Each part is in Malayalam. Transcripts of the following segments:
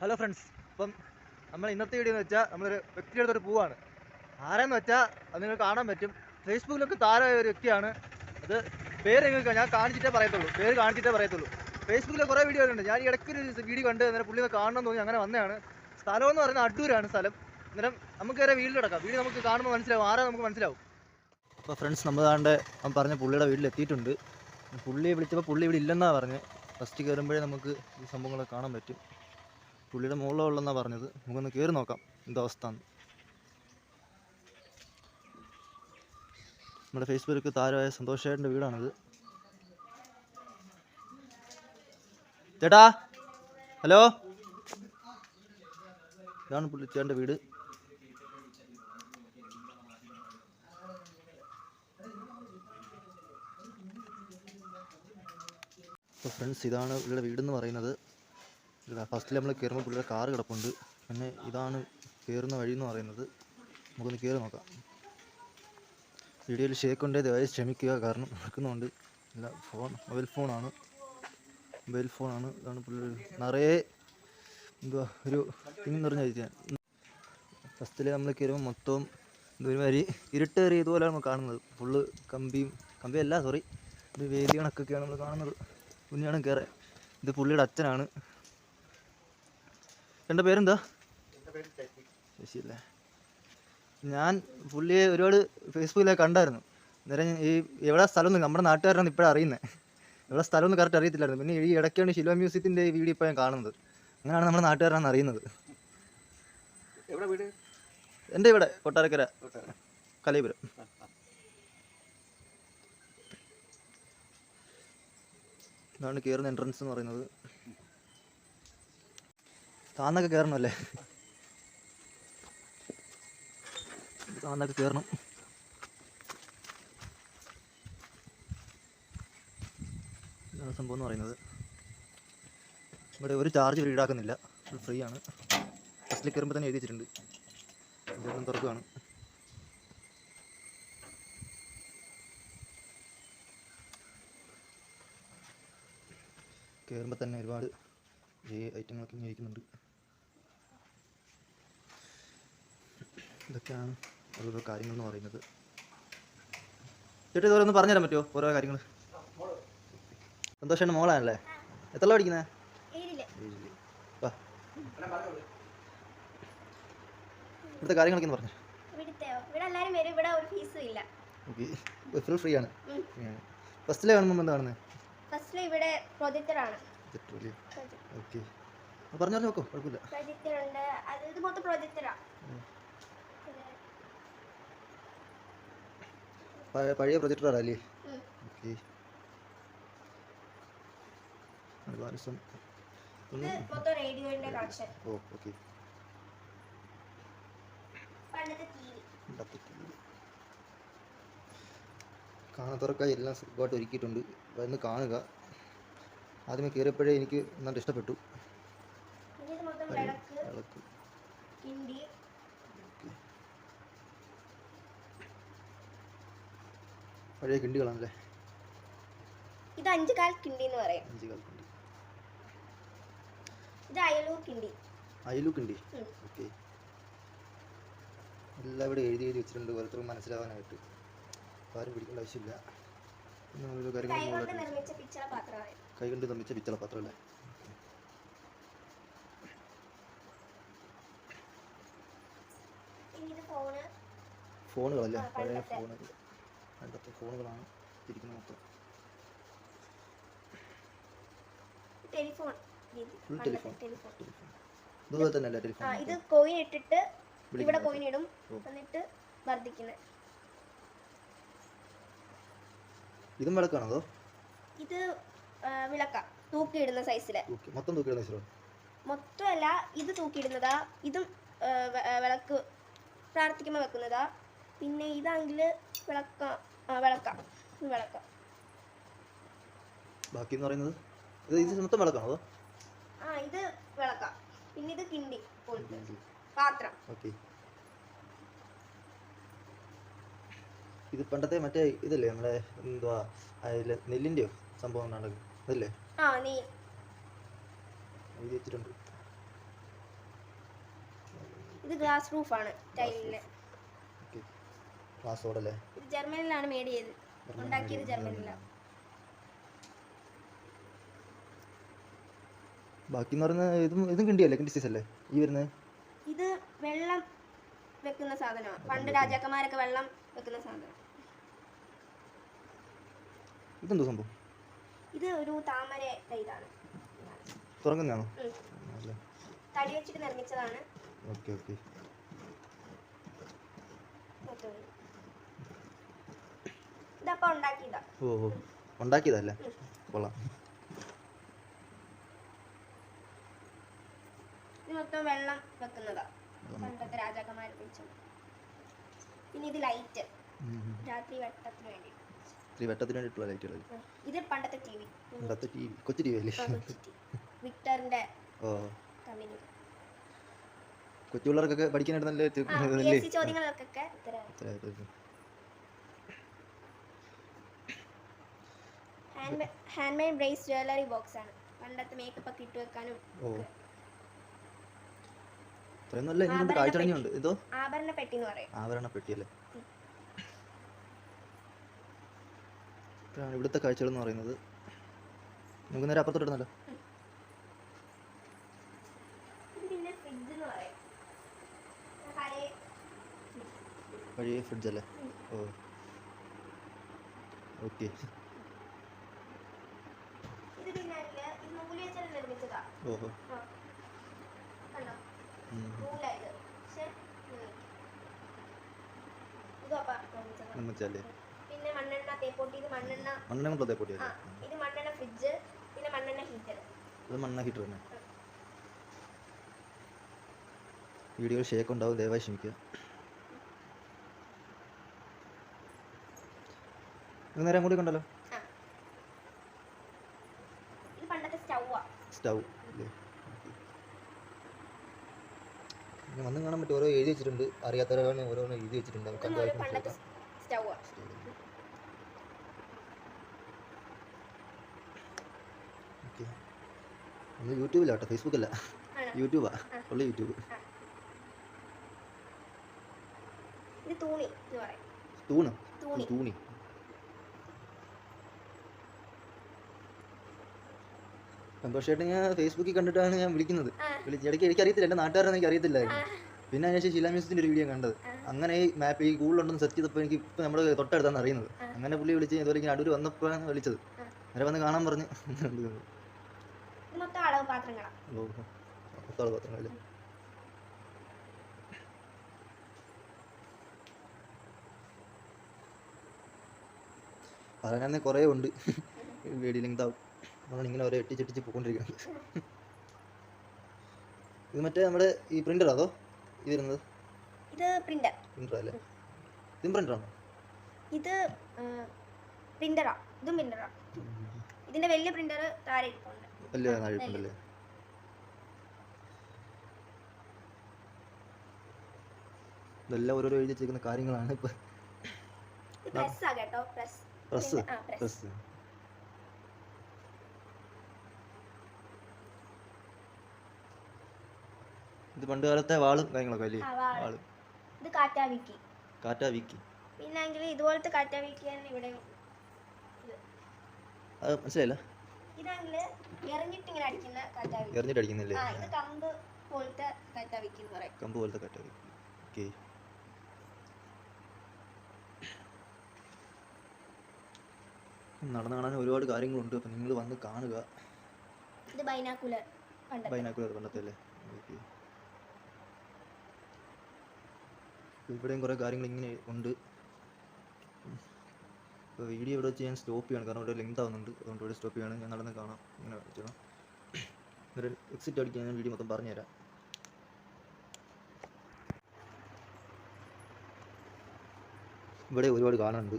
ഹലോ ഫ്രണ്ട്സ് അപ്പം നമ്മൾ ഇന്നത്തെ വീഡിയോ എന്ന് വെച്ചാൽ നമ്മളൊരു വ്യക്തിയുടെ അടുത്തൊരു പൂവാണ്. ആരാന്ന് വെച്ചാൽ അത് നിങ്ങൾ കാണാൻ പറ്റും. ഫേസ്ബുക്കിലൊക്കെ താരമായ ഒരു വ്യക്തിയാണ്. അത് പേര് നിങ്ങൾക്ക് ഞാൻ കാണിച്ചിട്ടേ പറയത്തുള്ളൂ. പേര് കാണിച്ചിട്ടേ പറയത്തുള്ളൂ. ഫേസ്ബുക്കിൽ കുറേ വീഡിയോ ഉണ്ട് ഞാൻ ഈ ഇടയ്ക്ക് ഒരു വീഡിയോ കണ്ട് അന്നേരം പുള്ളി കാണണം തോന്നി. അങ്ങനെ വന്നതാണ്. സ്ഥലം എന്ന് പറയുന്നത് അടൂരാണ് സ്ഥലം. അന്നേരം നമുക്ക് വരെ വീട്ടിൽ കിടക്കാം. വീട് നമുക്ക് കാണുമ്പോൾ മനസ്സിലാവും. ആരാ നമുക്ക് മനസ്സിലാവും. അപ്പോൾ ഫ്രണ്ട്സ് നമ്മൾ കാണേണ്ട അവൻ പറഞ്ഞ പുള്ളിയുടെ വീട്ടിൽ എത്തിയിട്ടുണ്ട് പുള്ളിയെ വിളിച്ചപ്പോൾ പുള്ളി ഇവിടെ ഇല്ലെന്നാണ് പറഞ്ഞത് ഫസ്റ്റ് കയറുമ്പോഴേ നമുക്ക് ഈ സംഭവങ്ങളൊക്കെ കാണാൻ പറ്റും. പുള്ളിയുടെ മുകളിലുള്ളതെന്നാണ് പറഞ്ഞത്. നമുക്കൊന്ന് കയറി നോക്കാം. എന്താ അവസ്ഥ നമ്മുടെ ഫേസ്ബുക്കിൽ താരമായ സന്തോഷേട്ടന്റെ വീടാണിത്. ചേട്ടാ ഹലോ? ഇതാണ് പുള്ളി ചേട്ടന്റെ വീട്. അപ്പോൾ ഫ്രണ്ട്സ് ഇതാണ് ഇവിടെ വീടെന്ന് പറയുന്നത്. ഫസ്റ്റിൽ നമ്മൾ കയറുമ്പോൾ പുള്ളിയുടെ കാറ് കിടപ്പുണ്ട്. പിന്നെ ഇതാണ് കയറുന്ന വഴി എന്ന് പറയുന്നത്. നമുക്കൊന്ന് കയറി നോക്കാം. വീഡിയോയിൽ ഷേക്ക് ഉണ്ടേ ദയവായി ക്ഷമിക്കുക. കാരണം നടക്കുന്നുണ്ട് അല്ല ഫോൺ മൊബൈൽ ഫോണാണ് മൊബൈൽ ഫോണാണ് ഇതാണ് പുള്ളി നിറയെ എന്തുവാ ഒരു തിങ്ങി നിറഞ്ഞ ഞാൻ ഫസ്റ്റിൽ നമ്മൾ കയറുമ്പോൾ മൊത്തം ഒരുമാതിരി ഇരുട്ടേറി ഇതുപോലെയാണ് നമ്മൾ കാണുന്നത്. ഫുള്ള് കമ്പിയും കമ്പിയല്ല സോറി ഇത് വേദി കണക്കൊക്കെയാണ് നമ്മൾ കാണുന്നത്. കുഞ്ഞാണ് കയറി ഇത് പുള്ളിയുടെ അച്ഛനാണ്. എന്റെ പേരെന്താ? ശശിയല്ലേ? ഞാൻ പുള്ളിയെ ഒരുപാട് ഫേസ്ബുക്കിലൊക്കെ കണ്ടായിരുന്നു. നേരെ ഈ എവിടെ സ്ഥലം നമ്മുടെ നാട്ടുകാരാണ് ഇപ്പോഴും അറിയുന്നത് എവിടെ സ്ഥലം ഒന്നും കറക്റ്റ് അറിയത്തില്ലായിരുന്നു. പിന്നെ ഈ ഇടയ്ക്കാണ് ശിലോ മ്യൂസിയത്തിന്റെ ഈ വീഡിയോ ഇപ്പോൾ ഞാൻ കാണുന്നത്. അങ്ങനെയാണ് നമ്മുടെ നാട്ടുകാരാണ് അറിയുന്നത്. എന്റെ ഇവിടെ കൊട്ടാരക്കര കലയപുരം ഇതാണ് കയറുന്ന എൻട്രൻസ് എന്ന് പറയുന്നത്. താന്നൊക്കെ കയറണമല്ലേ താന്നൊക്കെ കയറണം ഇതാണ് സംഭവം എന്ന് പറയുന്നത്. ഇവിടെ ഒരു ചാർജ് ഇവിടെ ഈടാക്കുന്നില്ല. ഫുൾ ഫ്രീ ആണ്. ഫസ്റ്റിൽ കയറുമ്പോൾ തന്നെ എഴുതി വെച്ചിട്ടുണ്ട്. തുറക്കുകയാണ് കയറുമ്പോൾ തന്നെ ഒരുപാട് ഈ ഐറ്റങ്ങളൊക്കെ ഇങ്ങനെ ഇരിക്കുന്നുണ്ട്. ഇതൊക്കെയാണ് ഓരോരോ കാര്യങ്ങൾ എന്ന് പറയുന്നത്. ചേട്ടി ഇതോരൊന്ന് പറഞ്ഞുതരാൻ പറ്റുമോ ഓരോ കാര്യങ്ങൾ സന്തോഷമാണ് മോളാണല്ലേ? എത്ര പഠിക്കുന്നത് ഇവിടുത്തെ കാര്യങ്ങളൊക്കെ പറഞ്ഞു. ഫുൾ ഫ്രീ ആണ്. ഫസ്റ്റിലെ കാണുമ്പോൾ എന്താ കാണുന്നത് ഫസ്റ്റിൽ ഇവിടെ പ്രൊജക്ടറാണ്. ഓക്കെ. പറഞ്ഞു പറഞ്ഞു നോക്കോ കുഴപ്പമില്ല. അത് ഇത് മൊത്തം പ്രൊജക്ടറാ. പഴയ പ്രൊജക്ടറാണ് അല്ലേ ഓക്കെ കണക്ഷൻ ഓ ഓക്കെ കാണാത്തവർക്കായി എല്ലാം സുഖമായിട്ട് ഒരുക്കിയിട്ടുണ്ട്. വന്ന് കാണുക. ആദ്യമേ കയറിയപ്പോഴേ എനിക്ക് നല്ല ഇഷ്ടപ്പെട്ടു പിന്നെ ഇത് മൊത്തം പഴയ വിളക്ക് വിളക്ക് കിണ്ടി പഴയ കിണ്ടികളാണല്ലേ? ഇത് അഞ്ച് കാൽ കിണ്ടി എന്ന് പറയും. അഞ്ച് കാൽ കിണ്ടി. ഇത് അയലൂർ കിണ്ടി. അയലൂർ കിണ്ടി. ഓക്കെ. എല്ലാം ഇവിടെ എഴുതി എഴുതി വെച്ചിട്ടുണ്ട്. ഓരോരുത്തർക്കും മനസ്സിലാവാനായിട്ട്. ആരും പിടിക്കേണ്ട ആവശ്യമില്ല. കൈകൊണ്ട് നിർമ്മിച്ച പിച്ചള പാത്രം അല്ലേ? ഫോണുകളല്ലേ? പഴയ ഫോണുകൾ. പണ്ടത്തെ ഫോണുകളാണ് ഇരിക്കുന്നത് മൊത്തം. ടെലിഫോൺ. telephone. ടെലിഫോൺ. ടെലിഫോൺ. ഇതുപോലെ തന്നെ അല്ലേ ടെലിഫോൺ ഇത് കോയിൻ ഇട്ടിട്ട് ഇവിടെ കോയിൻ ഇടും. എന്നിട്ട് വർദ്ധിക്കുന്നത് ഇതും വിളക്കാണോ അതോ? ഇത് വിളക്ക. തൂക്കിയിടുന്ന സൈസിൽ മൊത്തം തൂക്കിയിടുന്ന വെച്ചോ മൊത്തമല്ല ഇത് തൂക്കിയിടുന്നതാ. ഇതും വിളക്ക് പ്രാർത്ഥിക്കുമ്പോൾ വെക്കുന്നതാ. പിന്നെ ഇതാണെങ്കിൽ വിളക്ക. വിളക്ക. ഇത് വിളക്ക. ബാക്കി എന്ന് പറയുന്നത്? ഇത് ഇത് മൊത്തം വിളക്കാണോ ആ ഇത് വിളക്കാം. പിന്നെ ഇത് കിണ്ടി പോലത്തെ പാത്രം. ഓക്കെ. ഇത് പണ്ടത്തെ മറ്റേ ഇതല്ലേ നമ്മുടെ എന്തുവാ അതിൽ നെല്ലിന്റെയോ സംഭവം ഉണ്ടാകും അതല്ലേ ആ നീ എഴുതി വെച്ചിട്ടുണ്ട്. ഇത് ഗ്ലാസ് റൂഫാണ് ആണ് ഓക്കെ കാസർഗോഡല്ലേ ഇത് ജർമ്മനിലാണ് മേഡ് ചെയ്തത് ഉണ്ടാക്കിയത് ജർമ്മനിലാണ് ബാക്കി എന്ന് പറയുന്നത് ഇതും ഇതും കിണ്ടിയല്ലേ? കിണ്ടി അല്ലേ? ഈ വരുന്നത്? ഇത് വെള്ളം വെക്കുന്ന സാധനമാണ്. പണ്ട് രാജാക്കന്മാരൊക്കെ വെള്ളം വെക്കുന്ന സാധനം. ഇതെന്തോ സംഭവം? ഇത് ഒരു താമര ഇതാണ്. തുറക്കുന്നതാണോ? അല്ലേ. തടി വെച്ചിട്ട് നിർമ്മിച്ചതാണ്. Okay okay. ഓ ഉണ്ടാക്കിയതല്ലേ. കൊള്ളാം. മൊത്തം വെള്ളം വെക്കുന്നതാ. പണ്ടത്തെ രാജാക്കന്മാർ ഉപയോഗിച്ചു പിന്നെ ഇത് ലൈറ്റ്. രാത്രി വെട്ടത്തിന് വേണ്ടി. രാത്രി വെട്ടത്തിന് വേണ്ടിയിട്ടുള്ള ലൈറ്റുകൾ ഉം. ഇത് പണ്ടത്തെ ടി വി. ഇന്നത്തെ ടി വി. കൊച്ചു ടി വി അല്ലേ? വിക്ടറിന്റെ ഓ. കമ്പനി കൊച്ചു പിള്ളേർക്കൊക്കെ പഠിക്കാനായിട്ട് നല്ല ചോദ്യങ്ങൾക്കൊക്കെ hand hand made brass jewellery box ആണ്. പണ്ടത്തെ മേക്കപ്പ് ഒക്കെ ഇട്ട് വെക്കാനും ഇത്രയും നല്ല കാഴ്ച കാഴ്ചടങ്ങിയുണ്ട് ഇതോ? ആഭരണ പെട്ടി എന്ന് പറയും. ആഭരണ പെട്ടി അല്ലേ? ഇതാണ് ഇവിടുത്തെ കാഴ്ചകൾ എന്ന് പറയുന്നത്. നമുക്ക് നേരെ അപ്പുറത്തോട്ട് ഇടുന്നല്ലോ. പഴയ ഫ്രിഡ്ജ് അല്ലേ? ഓ. ഓക്കെ ഇത് പിന്നെ അതിൽ ഇത് നൂൽ വെച്ചാൽ നിർമ്മിച്ചതാ ഓഹോ ആ. കണ്ടോ ഉം. നൂലായത് പക്ഷെ ഉം. ഇതും അപ്പ നിർമ്മിച്ചതാ. നിർമ്മിച്ചല്ലേ പിന്നെ മണ്ണെണ്ണ തേപ്പൊട്ടി ഇത് മണ്ണെണ്ണ. മണ്ണെണ്ണ ഇത് മണ്ണെണ്ണ ഫ്രിഡ്ജ് പിന്നെ മണ്ണെണ്ണ ഹീറ്റർ ഇത് മണ്ണ ഹീറ്റർ തന്നെ. വീഡിയോ ഷേക്ക് ഉണ്ടാവും ദയവായി ക്ഷമിക്കുക. നേരം അങ്ങോട്ട് കണ്ടല്ലോ. സ്റ്റൗ. ഇനി വന്നും കാണാൻ പറ്റും. ഓരോ എഴുതി വെച്ചിട്ടുണ്ട്. അറിയാത്തവരാണ് ഓരോ എഴുതി വെച്ചിട്ടുണ്ട്. നമുക്ക് യൂട്യൂബിലാട്ടോ ഫേസ്ബുക്കല്ല. യൂട്യൂബാ. ഉള്ള യൂട്യൂബ്. തൂണി? തൂണ്. തൂണി. സന്തോഷമായിട്ട് ഞാൻ ഫേസ്ബുക്കിൽ കണ്ടിട്ടാണ് ഞാൻ വിളിക്കുന്നത്. എനിക്കറിയത്തില്ല എനിക്ക് അറിയത്തില്ല. എന്റെ നാട്ടുകാരെന്ന് എനിക്ക് അറിയത്തില്ലായിരുന്നു. പിന്നെ അതിനുശേഷം ശീലാ മ്യൂസിയത്തിന്റെ ഒരു വീഡിയോ കണ്ടത്. അങ്ങനെ ഈ മാപ്പ് ഈ ഗൂഗിളുണ്ടെന്ന് സെർച്ച് ചെയ്തപ്പോൾ എനിക്ക് ഇപ്പം നമ്മുടെ തൊട്ടടുത്താണ് അറിയുന്നത്. അങ്ങനെ പുള്ളി വിളിച്ച് ഇതുവരെ ഞാൻ അടൂർ വന്നപ്പോഴാണ് വിളിച്ചത്. അങ്ങനെ വന്ന് കാണാൻ പറഞ്ഞ്. ഇത് മൊത്തം അളവ് പാത്രങ്ങളാ ഓ പത്തോളം പത്രങ്ങളല്ലേ പറയാനേ കുറേ ഉണ്ട്. വീഡിയോ ലിങ്ക് നമ്മൾ ഇങ്ങനെ ഓരോ എട്ടിച്ചെട്ടിച്ച് പോയിക്കൊണ്ടിരിക്കുന്നത് ഇത് മറ്റേ നമ്മുടെ ഈ പ്രിന്റർ അതോ? ഇത് വരുന്നത്? ഇത് പ്രിന്റർ പ്രിന്റർ അല്ലേ? ഇതും ആണോ? ഇത് പ്രിന്ററാ ഇതും പ്രിന്ററാ ഇതിന്റെ വലിയ പ്രിന്റർ താഴെ ഇരിപ്പുണ്ട്. വലിയ താഴെ ഇരിപ്പുണ്ടല്ലേ? ഇതെല്ലാം ഓരോരോ എഴുതി വെച്ചിരിക്കുന്ന കാര്യങ്ങളാണ് ഇപ്പൊ. പ്രസ് ആ കേട്ടോ. പ്രസ് പ്രസ് ആ പ്രസ് ഇത് പണ്ട് കാലത്തെ വാളും കാര്യങ്ങളൊക്കെ അല്ലേ? ആ, വാൾ. വാൾ. ഇത് കാറ്റാവിക്കി കാറ്റാ വിക്കി. പിന്നെങ്കിൽ ഇതുപോലത്തെ കാറ്റാവിക്കി തന്നെ ഇവിടെ അത് മനസ്സിലായില്ല? ഇതാണെങ്കിൽ എറിഞ്ഞിട്ട് ഇങ്ങനെ അടിക്കുന്ന കാറ്റാവിക്കി എറിഞ്ഞിട്ട് അടിക്കുന്നില്ലേ? ആ ഇത് കമ്പ് പോലത്തെ കാറ്റാവിക്കി എന്ന് പറയും. കമ്പ് പോലത്തെ കാറ്റാ വിക്കി. ഓക്കെ. നടന്നു കാണാൻ ഒരുപാട് കാര്യങ്ങളുണ്ട്. അപ്പം നിങ്ങൾ വന്ന് കാണുക. ഇത് ബൈനാക്കുലർ പണ്ടത്തെ. ബൈനാക്കുലർ പണ്ടത്തെ അല്ലേ? ഓക്കെ. ഇവിടെയും കുറേ കാര്യങ്ങൾ ഇങ്ങനെ ഉണ്ട്. ഇപ്പോൾ വീഡിയോ ഇവിടെ വെച്ച് ഞാൻ സ്റ്റോപ്പ് ചെയ്യണം കാരണം ഇവിടെ ലെങ്ത് ആവുന്നുണ്ട്. അതുകൊണ്ട് ഇവിടെ സ്റ്റോപ്പ് ചെയ്യണം ഞാൻ നടന്ന് കാണാം. ഇങ്ങനെ വെച്ചോളാം. ഒരു എക്സിറ്റ് അടിക്കാൻ ഞാൻ വീഡിയോ മൊത്തം പറഞ്ഞുതരാം. ഇവിടെ ഒരുപാട് കാണുന്നുണ്ട്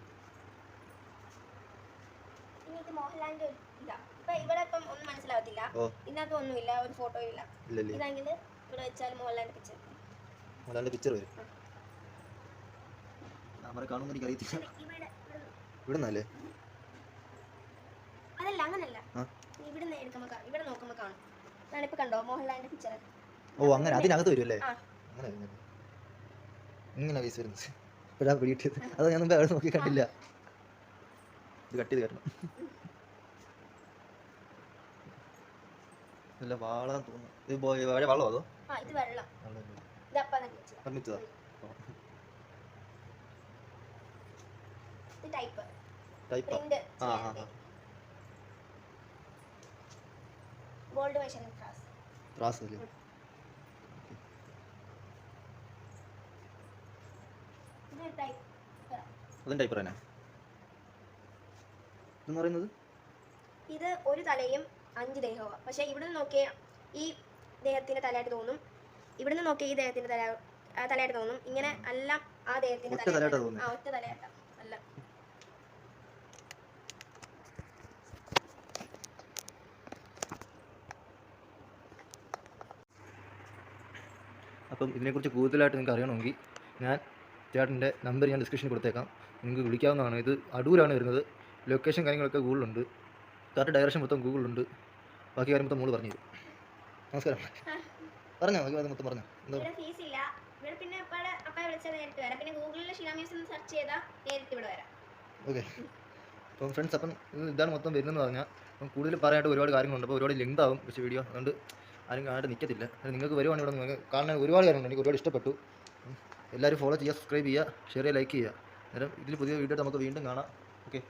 മോഹൻലാലിന്റെ പിക്ചർ വരും. ക്യാമറ കാണുമ്പോൾ എനിക്ക് അറിയത്തില്ല ഇവിടെ ഇവിടെ ഇവിടെ അതല്ല അങ്ങനല്ല. ഇവിടുന്ന് ഇവിടെ എടുക്കുമ്പോൾ ഇവിടെ നോക്കുമ്പോൾ കാണും. ഞാനിപ്പോ കണ്ടോ മോഹൻലാലിന്റെ പിക്ചർ ഓ അങ്ങനെ. അതിനകത്ത് വരും അല്ലേ അങ്ങനെ ഇങ്ങനെ പൈസ വരുന്നത്. ഇപ്പോഴാ പിടിയിട്ടത് അത് ഞാൻ മുമ്പേ അവിടെ നോക്കി കണ്ടില്ല. ഇത് കട്ട് ചെയ്ത് കയറണം നല്ല വാളാന്ന് തോന്നുന്നു. ഇത് വാഴ വള്ളോ അതോ? ഇത് വെള്ളം. നിർമ്മിച്ചതാ ഇത് ടൈപ്പ്. ടൈപ്പ്. ആ ആ ഗോൾഡ് മെഷറിംഗ് ക്ലാസ് ക്രാസ് അല്ലേ? ഇത് ടൈപ്പ് അതും ടൈപ്പ് തന്നെ. ഇതെന്ന് പറയുന്നത്? ഇത് ഒരു തലയും അഞ്ച് ദേഹവും പക്ഷേ ഇവിടുന്ന് നോക്കിയ ഈ ദേഹത്തിന്റെ തലയായിട്ട് തോന്നും. ഇവിടുന്ന് നോക്കിയ ഈ ദേഹത്തിന്റെ തല തലയായിട്ട് തോന്നും. ഇങ്ങനെ എല്ലാം ആ ദേഹത്തിന്റെ തലയായിട്ടാ ആ ഒറ്റ തലയായിട്ടാ അല്ല അപ്പം ഇതിനെക്കുറിച്ച് കൂടുതലായിട്ട് നിങ്ങൾക്ക് അറിയണമെങ്കിൽ ഞാൻ ചേട്ടന്റെ നമ്പർ ഞാൻ ഡിസ്ക്രിപ്ഷനിൽ കൊടുത്തേക്കാം. നിങ്ങൾക്ക് വിളിക്കാവുന്നതാണ്. ഇത് അടൂരാണ് വരുന്നത്. ലൊക്കേഷൻ കാര്യങ്ങളൊക്കെ ഗൂഗിളുണ്ട് കറക്റ്റ് ഡയറക്ഷൻ മൊത്തം ഗൂഗിളുണ്ട് ബാക്കി കാര്യം മൊത്തം മോൾ പറഞ്ഞു തരും. നമസ്കാരം. പറഞ്ഞോ? ബാക്കി മൊത്തം പറഞ്ഞോ? എന്താ? ഫീസ് ഇല്ല. ഇവിടെ പിന്നെ അപ്പാടെ അപ്പായെ വിളിച്ചാൽ നേരിട്ട് വരാം. പിന്നെ ഗൂഗിളിൽ ഷില മ്യൂസിയം സെർച്ച് ചെയ്താൽ നേരിട്ട് ഇവിടെ വരാം. ഓക്കെ. അപ്പം ഫ്രണ്ട്സ് അപ്പം ഇത് ഇതാണ് മൊത്തം വരുന്നതെന്ന് പറഞ്ഞാൽ അപ്പം കൂടുതൽ പറയാനായിട്ട് ഒരുപാട് കാര്യങ്ങളുണ്ട്. അപ്പോൾ ഒരുപാട് ലെങ്ത് ആവും പക്ഷേ വീഡിയോ അതുകൊണ്ട് ആരും കാണാണ്ട് നിൽക്കത്തില്ല അത് നിങ്ങൾക്ക് വരുവാണെങ്കിൽ ഇവിടെ നിങ്ങൾക്ക് കാണാൻ ഒരുപാട് കാര്യങ്ങളുണ്ട് എനിക്ക് ഒരുപാട് ഇഷ്ടപ്പെട്ടു. എല്ലാവരും ഫോളോ ചെയ്യുക സബ്സ്ക്രൈബ് ചെയ്യുക ഷെയർ ചെയ്യുക ലൈക്ക് ചെയ്യുക. അന്നേരം ഇതിൽ പുതിയ വീഡിയോ നമുക്ക് വീണ്ടും കാണാം. ഓക്കെ